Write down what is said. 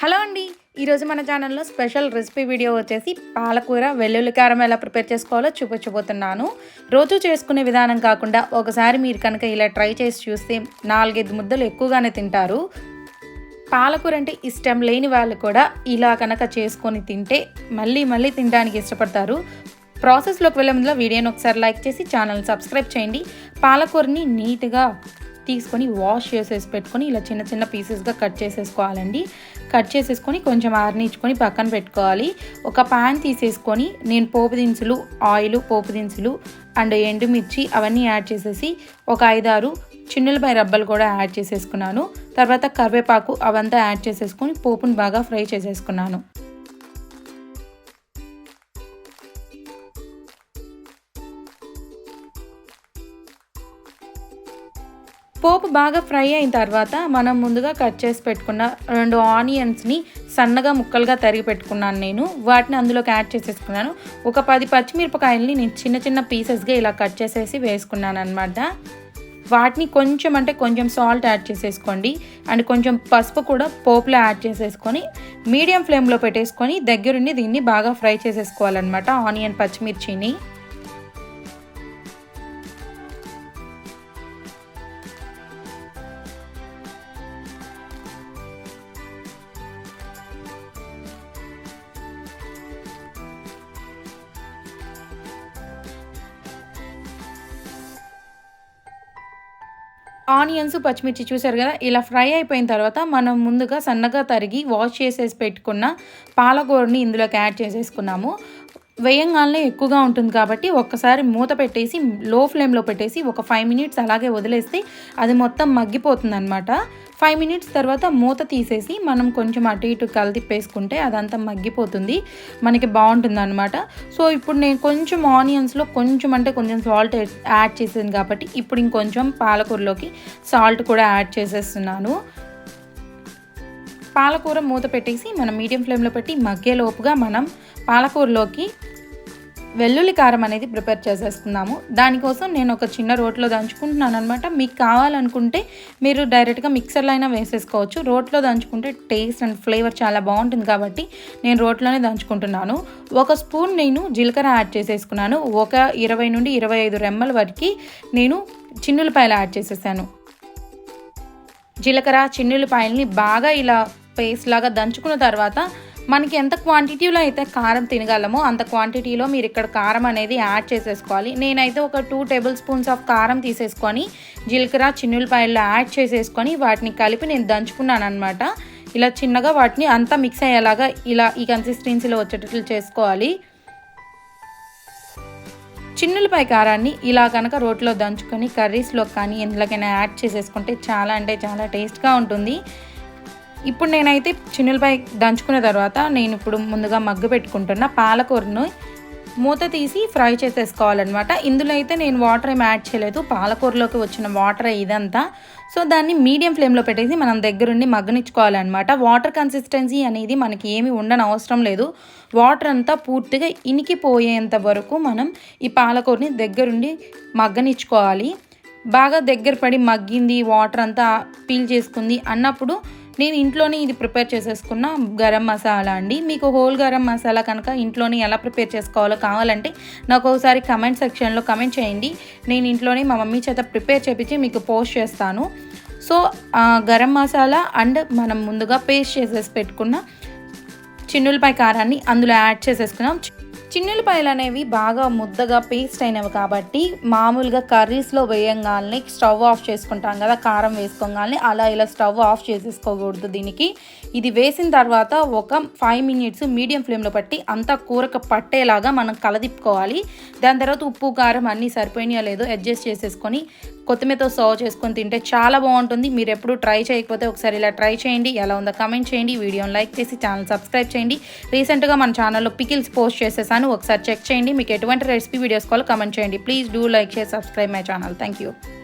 Hello అండి. ఈరోజు మన ఛానల్లో స్పెషల్ రెసిపీ వీడియో వచ్చేసి పాలకూర వెల్లుల్లి కారం ఎలా ప్రిపేర్ చేసుకోవాలో చూపించబోతున్నాను. రోజు చేసుకునే విధానం కాకుండా ఒకసారి మీరు కనుక ఇలా ట్రై చేసి చూస్తే నాలుగైదు ముద్దలు ఎక్కువగానే తింటారు. పాలకూర అంటే ఇష్టం లేని వాళ్ళు కూడా ఇలా కనుక చేసుకొని తింటే మళ్ళీ మళ్ళీ తినడానికి ఇష్టపడతారు. ప్రాసెస్లోకి వెళ్ళే ముందులో వీడియోని ఒకసారి లైక్ చేసి ఛానల్ సబ్స్క్రైబ్ చేయండి. పాలకూరని నీట్గా తీసుకొని వాష్ చేసేసి పెట్టుకొని ఇలా చిన్న చిన్న పీసెస్గా కట్ చేసేసుకోవాలండి. కట్ చేసేసుకొని కొంచెం ఆరనిచ్చుకొని పక్కన పెట్టుకోవాలి. ఒక పాన్ తీసేసుకొని నేను పోపు దినుసులు ఆయిల్ పోపు దినుసులు అండ్ ఎండుమిర్చి అవన్నీ యాడ్ చేసేసి ఒక ఐదారు చిన్నులపై రబ్బలు కూడా యాడ్ చేసేసుకున్నాను. తర్వాత కరివేపాకు అవంతా యాడ్ చేసేసుకొని పోపును బాగా ఫ్రై చేసేసుకున్నాను. పోపు బాగా ఫ్రై అయిన తర్వాత మనం ముందుగా కట్ చేసి పెట్టుకున్న రెండు ఆనియన్స్ని సన్నగా ముక్కలుగా తరిగి పెట్టుకున్నాను నేను. వాటిని అందులోకి యాడ్ చేసేసుకున్నాను. ఒక పది పచ్చిమిరపకాయలని నేను చిన్న చిన్న పీసెస్గా ఇలా కట్ చేసేసి వేసుకున్నాను అనమాట వాటిని కొంచెం అంటే కొంచెం సాల్ట్ యాడ్ చేసేసుకోండి. అండ్ కొంచెం పసుపు కూడా పోపులో యాడ్ చేసేసుకొని మీడియం ఫ్లేమ్లో పెట్టేసుకొని దగ్గరుండి దీన్ని బాగా ఫ్రై చేసేసుకోవాలన్నమాట ఆనియన్ పచ్చిమిర్చిని. ఆనియన్స్ పచ్చిమిర్చి చూసారు కదా? ఇలా ఫ్రై అయిపోయిన తర్వాత మనం ముందుగా సన్నగా తరిగి వాష్ చేసేసి పెట్టుకున్న పాలకూరని ఇందులోకి యాడ్ చేసేసుకున్నాము. వేయంగానే ఎక్కువగా ఉంటుంది కాబట్టి ఒక్కసారి మూత పెట్టేసి లో ఫ్లేమ్లో పెట్టేసి ఒక ఫైవ్ మినిట్స్ అలాగే వదిలేస్తే అది మొత్తం మగ్గిపోతుంది అనమాట ఫైవ్ మినిట్స్ తర్వాత మూత తీసేసి మనం కొంచెం అటు ఇటు కలితిప్పేసుకుంటే అదంతా మగ్గిపోతుంది. మనకి బాగుంటుంది అనమాట సో ఇప్పుడు నేను కొంచెం ఆనియన్స్లో కొంచెం అంటే కొంచెం సాల్ట్ యాడ్ చేసాను కాబట్టి ఇప్పుడు ఇంకొంచెం పాలకూరలోకి సాల్ట్ కూడా యాడ్ చేసేస్తున్నాను. పాలకూర మూత పెట్టేసి మనం మీడియం ఫ్లేమ్లో పెట్టి మగ్గేలోపుగా మనం పాలకూరలోకి వెల్లుల్లి కారం అనేది ప్రిపేర్ చేసేసుకుందాము దానికోసం నేను ఒక చిన్న రోట్లో దంచుకుంటున్నాను అనమాట మీకు కావాలనుకుంటే మీరు డైరెక్ట్గా మిక్సర్లో అయినా వేసేసుకోవచ్చు. రోట్లో దంచుకుంటే టేస్ట్ అండ్ ఫ్లేవర్ చాలా బాగుంటుంది కాబట్టి నేను రోట్లోనే దంచుకుంటున్నాను. ఒక స్పూన్ నేను జీలకర్ర యాడ్ చేసేసుకున్నాను. ఒక ఇరవై నుండి ఇరవై ఐదు రెమ్మల వరకు నేను చిన్నులపాయలు యాడ్ చేసేసాను. జీలకర్ర చిన్నులపాయల్ని బాగా ఇలా పేస్ట్ లాగా దంచుకున్న తర్వాత మనకి ఎంత క్వాంటిటీలో అయితే కారం తినగలమో అంత క్వాంటిటీలో మీరు ఇక్కడ కారం అనేది యాడ్ చేసేసుకోవాలి. నేనైతే ఒక టూ టేబుల్ స్పూన్స్ ఆఫ్ కారం తీసేసుకొని జీలకర్ర చిన్నులపాయల్లో యాడ్ చేసేసుకొని వాటిని కలిపి నేను దంచుకున్నాను అనమాట ఇలా చిన్నగా వాటిని అంతా మిక్స్ అయ్యేలాగా ఇలా ఈ కన్సిస్టెన్సీలో వచ్చేటట్లు చేసుకోవాలి. చిన్నులపై కారాన్ని ఇలా కనుక రోట్లో దంచుకొని కర్రీస్లో కానీ ఎందులోకైనా యాడ్ చేసేసుకుంటే చాలా అంటే చాలా టేస్ట్గా ఉంటుంది. ఇప్పుడు నేనైతే చిన్నులపై దంచుకున్న తర్వాత నేను ఇప్పుడు ముందుగా మగ్గు పెట్టుకుంటున్న పాలకూరను మూత తీసి ఫ్రై చేసేసుకోవాలన్నమాట. ఇందులో అయితే నేను వాటర్ ఏం యాడ్ చేయలేదు. పాలకూరలోకి వచ్చిన వాటర్ ఇదంతా. సో దాన్ని మీడియం ఫ్లేమ్లో పెట్టేసి మనం దగ్గరుండి మగ్గనిచ్చుకోవాలన్నమాట. వాటర్ కన్సిస్టెన్సీ అనేది మనకి ఏమి ఉండని అవసరం లేదు. వాటర్ అంతా పూర్తిగా ఇనికిపోయేంత వరకు మనం ఈ పాలకూరని దగ్గరుండి మగ్గనిచ్చుకోవాలి. బాగా దగ్గర పడి మగ్గింది వాటర్ అంతా పీల్ చేసుకుంది అన్నప్పుడు నేను ఇంట్లోనే ఇది ప్రిపేర్ చేసేసుకున్న గరం మసాలా అండి. మీకు హోల్ గరం మసాలా కనుక ఇంట్లోనే ఎలా ప్రిపేర్ చేసుకోవాలో కావాలంటే నాకు ఒకసారి కమెంట్ సెక్షన్లో కమెంట్ చేయండి. నేను ఇంట్లోనే మా మమ్మీ చేత ప్రిపేర్ చేపించి మీకు పోస్ట్ చేస్తాను. సో గరం మసాలా అండ్ మనం ముందుగా పేస్ట్ చేసేసి పెట్టుకున్న చిన్నులపై కారాన్ని అందులో యాడ్ చేసేసుకున్నాం. చిన్నులపాయలు అనేవి బాగా ముద్దగా పేస్ట్ అయినవి కాబట్టి మామూలుగా కర్రీస్లో వేయంగానే స్టవ్ ఆఫ్ చేసుకుంటాం కదా కారం వేసుకోగానే అలా ఇలా స్టవ్ ఆఫ్ చేసేసుకోకూడదు దీనికి. ఇది వేసిన తర్వాత ఒక ఫైవ్ మినిట్స్ మీడియం ఫ్లేమ్లో పట్టి అంతా కూరకు పట్టేలాగా మనం కలదిప్పుకోవాలి. దాని తర్వాత ఉప్పు కారం అన్నీ సరిపోయినాయో లేదో అడ్జస్ట్ చేసేసుకొని కొత్తిమీరతో సర్వ్ చేసుకొని తింటే చాలా బాగుంటుంది. మీరు ఎప్పుడు ట్రై చేయకపోతే ఒకసారి ఇలా ట్రై చేయండి. ఎలా ఉందో కమెంట్ చేయండి. వీడియోని లైక్ చేసి ఛానల్ సబ్స్క్రైబ్ చేయండి. రీసెంట్గా మన ఛానల్లో పికిల్స్ పోస్ట్ చేసేసాను ఒకసారి చెక్ చేయండి. మీకు ఎటువంటి రెసిపీ వీడియోస్ కావాలో కమెంట్ చేయండి. Please do like share subscribe my channel thank you